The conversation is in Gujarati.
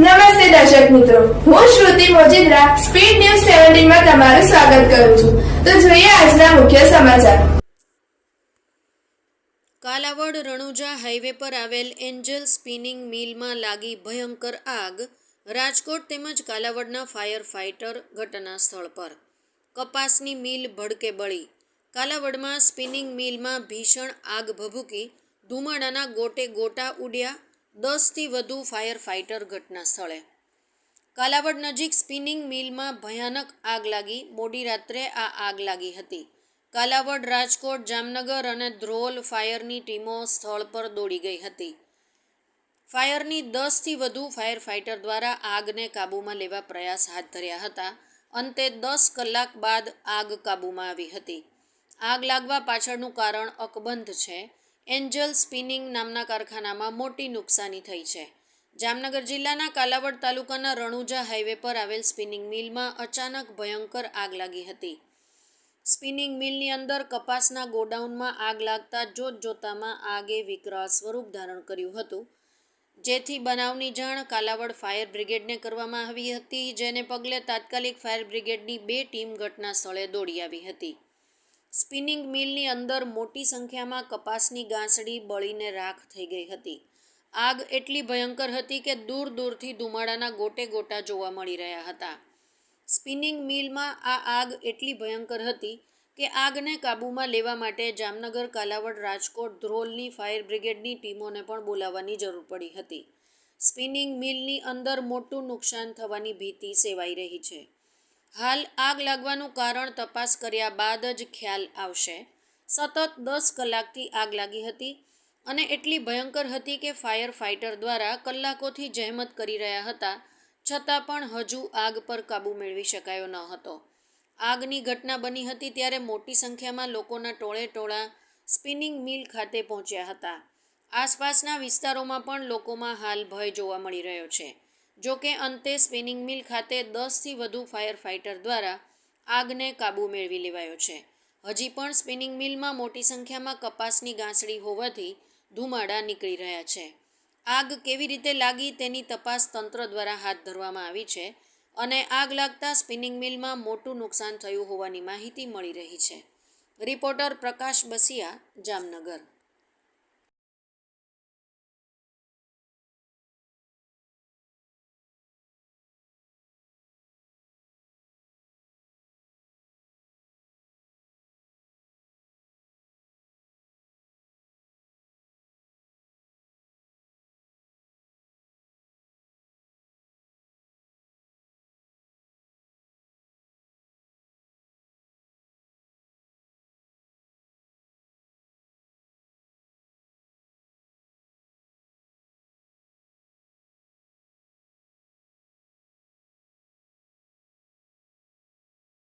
નમસ્તે દર્શક મિત્રો. હું શ્રુતિ મોજીદ્રા, સ્પીડ ન્યૂઝ સેવન્ટીનમાં તમારું સ્વાગત કરું છું. તો જોઈએ આજના મુખ્ય સમાચાર. કાલાવડ રણુજા હાઈવે પર આવેલ એન્જલ સ્પિનિંગ મિલમાં લાગી ભયંકર આગ. રાજકોટ તેમજ કાલાવડના ફાયર ફાઇટર ઘટના સ્થળ પર. કપાસની મિલ ભડકે બળી. કાલાવડમાં સ્પિનિંગ મિલમાં ભીષણ આગ ભભૂકી ધુમાડાના ગોટે ગોટા ઉડ્યા. દસથી વધુ ફાયર ફાઇટર ઘટના સ્થળે. કાલાવડ નજીક સ્પિનિંગ મિલમાં ભયાનક આગ લાગી. મોડી રાત્રે આ આગ લાગી હતી. કાલાવડ રાજકોટ, જામનગર અને ધ્રોલ ફાયરની ટીમો સ્થળ પર દોડી ગઈ હતી. ફાયરની દસથી વધુ ફાયર ફાઇટર દ્વારા આગને કાબૂમાં લેવા પ્રયાસ હાથ ધર્યા હતા. અંતે દસ કલાક બાદ આગ કાબૂમાં આવી હતી. આગ લાગવા પાછળનું કારણ અકબંધ છે. એન્જલ સ્પિનિંગ નામના કારખાનામાં મોટી નુકસાની થઈ છે. જામનગર જિલ્લાના કાલાવડ તાલુકાના રણુજા હાઈવે પર આવેલ સ્પિનિંગ મિલમાં અચાનક ભયંકર આગ લાગી હતી. સ્પિનિંગ મિલની અંદર કપાસના ગોડાઉનમાં આગ લાગતા જોત જોતામાં આગે વિકરાળ સ્વરૂપ ધારણ કર્યું હતું. જેથી બનાવની જાણ કાલાવડ ફાયર બ્રિગેડને કરવામાં આવી હતી, જેને પગલે તાત્કાલિક ફાયર બ્રિગેડની બે ટીમ ઘટના સ્થળે દોડી આવી હતી. સ્પિનિંગ મિલની અંદર મોટી સંખ્યામાં કપાસની ગાંસડી બળીને રાખ થઈ ગઈ હતી. આગ એટલી ભયંકર હતી કે દૂર દૂરથી ધુમાડાના ગોટે ગોટા જોવા મળી રહ્યા હતા. સ્પિનિંગ મિલમાં આ આગ એટલી ભયંકર હતી કે આગને કાબૂમાં લેવા માટે જામનગર, કાલાવડ, રાજકોટ, ધ્રોલની ફાયર બ્રિગેડની ટીમોને પણ બોલાવવાની જરૂર પડી હતી. સ્પિનિંગ મિલની અંદર મોટું નુકસાન થવાની ભીતિ સેવાઈ રહી છે. હાલ આગ લાગવાનું કારણ તપાસ કર્યા બાદ જ ખ્યાલ આવશે. સતત દસ કલાકથી આગ લાગી હતી અને એટલી ભયંકર હતી કે ફાયર ફાઇટર દ્વારા કલાકોથી જહેમત કરી રહ્યા હતા, છતાં પણ હજુ આગ પર કાબૂ મેળવી શકાયો ન હતો. આગની ઘટના બની હતી ત્યારે મોટી સંખ્યામાં લોકોના ટોળે ટોળા સ્પિનિંગ મિલ ખાતે પહોંચ્યા હતા. આસપાસના વિસ્તારોમાં પણ લોકોમાં હાલ ભય જોવા મળી રહ્યો છે. જો કે અંતે સ્પિનિંગ મિલ ખાતે દસથી વધુ ફાયર ફાઇટર દ્વારા આગને કાબૂ મેળવી લેવાયો છે. હજી પણ સ્પિનિંગ મિલમાં મોટી સંખ્યામાં કપાસની ગાંસડી હોવાથી ધુમાડા નીકળી રહ્યા છે. આગ કેવી રીતે લાગી તેની તપાસ તંત્ર દ્વારા હાથ ધરવામાં આવી છે અને આગ લાગતા સ્પિનિંગ મિલમાં મોટું નુકસાન થયું હોવાની માહિતી મળી રહી છે. રિપોર્ટર પ્રકાશ બસિયા, જામનગર.